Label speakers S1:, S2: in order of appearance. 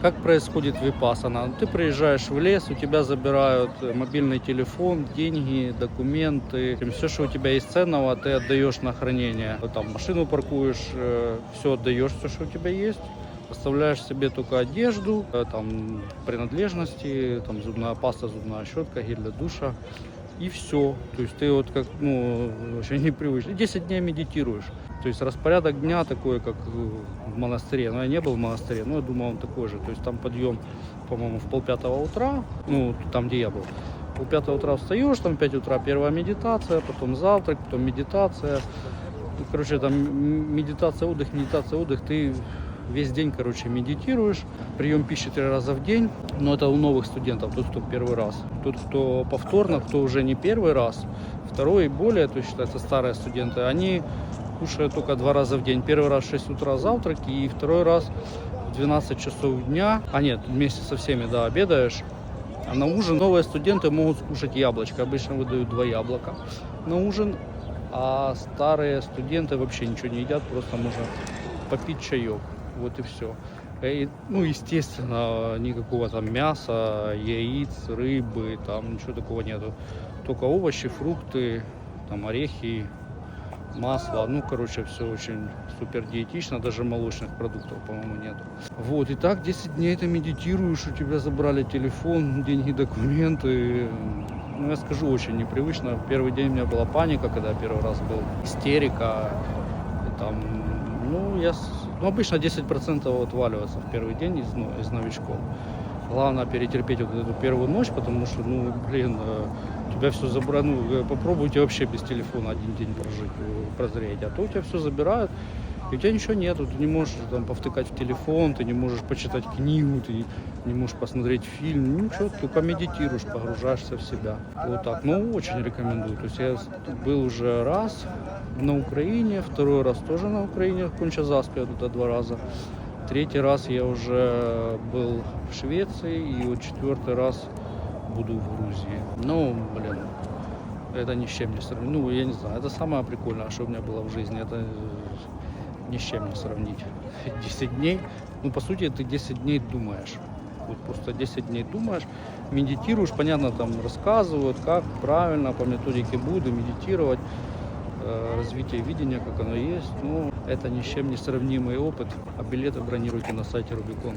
S1: Как происходит випасана? Ты приезжаешь в лес, у тебя забирают э, мобильный телефон, деньги, документы, все, что у тебя есть ценного, ты отдаешь на хранение. Там машину паркуешь, все отдаешь, все, что у тебя есть. Оставляешь себе только одежду, э, там принадлежности, там зубная паста, зубная щетка, гель для душа и все. То есть ты вот как, ну, вообще непривычно. 10 дней медитируешь. То есть распорядок дня такой, как в монастыре. Но я не был в монастыре, но я думал, он такой же. То есть там подъем, по-моему, в полпятого утра, ну, там, где я был. В полпятого утра встаешь, там в 5 утра первая медитация, потом завтрак, потом медитация. Ну, Короче, там медитация, отдых, медитация, отдых. Ты весь день, короче, медитируешь. Прием пищи три раза в день. Но это у новых студентов, тот, кто первый раз. Тот, кто повторно, кто уже не первый раз, второй и более, то есть считается старые студенты, они кушают только два раза в день. Первый раз в 6 утра завтрак и второй раз в 12 часов дня. А нет, вместе со всеми, да, обедаешь. А на ужин новые студенты могут скушать яблочко. Обычно выдают два яблока на ужин. А старые студенты вообще ничего не едят, просто можно попить чаек. Вот и все. ну, естественно, никакого там мяса, яиц, рыбы, там ничего такого нету. Только овощи, фрукты, там орехи, масло. Ну, короче, все очень супер диетично, даже молочных продуктов, по-моему, нету. Вот, и так 10 дней ты медитируешь, у тебя забрали телефон, деньги, документы. Ну, я скажу, очень непривычно. Первый день у меня была паника, когда первый раз был, истерика. Там, ну, я, ну, обычно 10% отваливается в первый день из, ну, из новичков. Главное перетерпеть вот эту первую ночь, потому что, ну, блин, э, тебя все забрали, ну, э, попробуйте вообще без телефона один день прожить, э, прозреть, а то у тебя все забирают, и у тебя ничего нету, ты не можешь там повтыкать в телефон, ты не можешь почитать книгу, ты не можешь посмотреть фильм, ничего, только медитируешь, погружаешься в себя. Вот так, ну, очень рекомендую. То есть я был уже раз на Украине, второй раз тоже на Украине, в Кончазаспе, туда два раза. Третий раз я уже был в Швеции, и вот четвертый раз буду в Грузии. Ну, блин, это ни с чем не сравнить. Ну, я не знаю, это самое прикольное, что у меня было в жизни. Это э, ни с чем не сравнить. 10 дней, ну, по сути, ты 10 дней думаешь. Вот просто 10 дней думаешь, медитируешь, понятно, там рассказывают, как правильно, по методике Будды медитировать, развитие видения, как оно есть. Ну, это ни с чем не сравнимый опыт. А билеты бронируйте на сайте Рубикон.